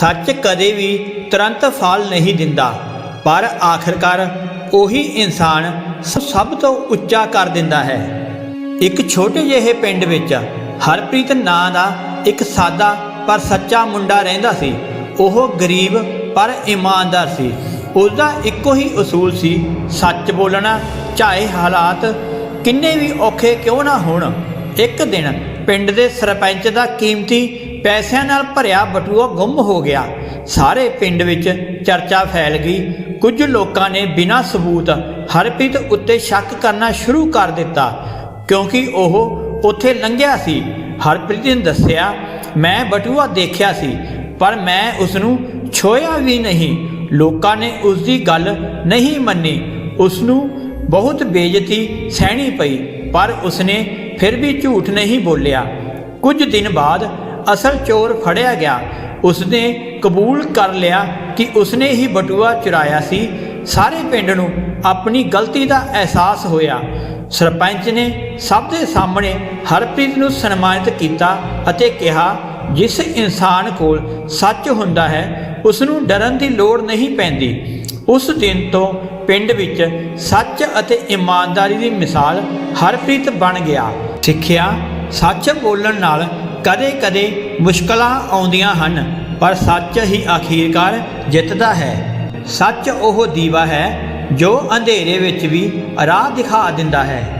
ਸੱਚ ਕਦੇ ਵੀ ਤੁਰੰਤ ਫਲ ਨਹੀਂ ਦਿੰਦਾ, ਪਰ ਆਖਰਕਾਰ ਉਹੀ ਇਨਸਾਨ ਸ- ਸਭ ਤੋਂ ਉੱਚਾ ਕਰ ਦਿੰਦਾ ਹੈ। ਇੱਕ ਛੋਟੇ ਜਿਹੇ ਪਿੰਡ ਵਿੱਚ ਹਰਪ੍ਰੀਤ ਨਾਂ ਦਾ ਇੱਕ ਸਾਦਾ ਪਰ ਸੱਚਾ ਮੁੰਡਾ ਰਹਿੰਦਾ ਸੀ। ਉਹ ਗਰੀਬ ਪਰ ਇਮਾਨਦਾਰ ਸੀ। ਉਸ ਦਾ ਇੱਕੋ ਹੀ ਅਸੂਲ ਸੀ, ਸੱਚ ਬੋਲਣਾ, ਚਾਹੇ ਹਾਲਾਤ ਕਿੰਨੇ ਵੀ ਔਖੇ ਕਿਉਂ ਨਾ ਹੋਣ। ਇੱਕ ਦਿਨ ਪਿੰਡ ਦੇ ਸਰਪੰਚ ਦਾ ਕੀਮਤੀ ਪੈਸਿਆਂ ਨਾਲ ਭਰਿਆ ਬਟੂਆ ਗੁੰਮ ਹੋ ਗਿਆ। ਸਾਰੇ ਪਿੰਡ ਵਿੱਚ ਚਰਚਾ ਫੈਲ ਗਈ। ਕੁਝ ਲੋਕਾਂ ਨੇ ਬਿਨਾਂ ਸਬੂਤ ਹਰਪ੍ਰੀਤ ਉੱਤੇ ਸ਼ੱਕ ਕਰਨਾ ਸ਼ੁਰੂ ਕਰ ਦਿੱਤਾ, ਕਿਉਂਕਿ ਉਹ ਉੱਥੇ ਲੰਘਿਆ ਸੀ। ਹਰਪ੍ਰੀਤ ਨੇ ਦੱਸਿਆ, ਮੈਂ ਬਟੂਆ ਦੇਖਿਆ ਸੀ, ਪਰ ਮੈਂ ਉਸ ਨੂੰ ਛੋਇਆ ਵੀ ਨਹੀਂ। ਲੋਕਾਂ ਨੇ ਉਸ ਦੀ ਗੱਲ ਨਹੀਂ ਮੰਨੀ। ਉਸ ਨੂੰ ਬਹੁਤ ਬੇਇੱਜ਼ਤੀ ਸਹਿਣੀ ਪਈ, ਪਰ ਉਸਨੇ ਫਿਰ ਵੀ ਝੂਠ ਨਹੀਂ ਬੋਲਿਆ। ਕੁਝ ਦਿਨ ਬਾਅਦ ਅਸਲ ਚੋਰ ਫੜਿਆ ਗਿਆ। ਉਸਨੇ ਕਬੂਲ ਕਰ ਲਿਆ ਕਿ ਉਸਨੇ ਹੀ ਬਟੂਆ ਚੁਰਾਇਆ ਸੀ। ਸਾਰੇ ਪਿੰਡ ਨੂੰ ਆਪਣੀ ਗਲਤੀ ਦਾ ਅਹਿਸਾਸ ਹੋਇਆ। ਸਰਪੰਚ ਨੇ ਸਭ ਦੇ ਸਾਹਮਣੇ ਹਰਪ੍ਰੀਤ ਨੂੰ ਸਨਮਾਨਿਤ ਕੀਤਾ ਅਤੇ ਕਿਹਾ, ਜਿਸ ਇਨਸਾਨ ਕੋਲ ਸੱਚ ਹੁੰਦਾ ਹੈ ਉਸ ਨੂੰ ਡਰਨ ਦੀ ਲੋੜ ਨਹੀਂ ਪੈਂਦੀ। ਉਸ ਦਿਨ ਤੋਂ ਪਿੰਡ ਵਿੱਚ ਸੱਚ ਅਤੇ ਇਮਾਨਦਾਰੀ ਦੀ ਮਿਸਾਲ ਹਰਪ੍ਰੀਤ ਬਣ ਗਿਆ। ਸਿੱਖਿਆ ਸੱਚ ਬੋਲਣ ਨਾਲ ਕਦੇ-ਕਦੇ ਮੁਸ਼ਕਲਾਂ ਆਉਂਦੀਆਂ ਹਨ, ਪਰ ਸੱਚ ਹੀ ਆਖੀਰਕਾਰ ਜਿੱਤਦਾ ਹੈ। ਸੱਚ ਉਹ ਦੀਵਾ ਹੈ ਜੋ ਅੰਧੇਰੇ ਵਿੱਚ ਵੀ ਰਾਹ ਦਿਖਾ ਦਿੰਦਾ ਹੈ।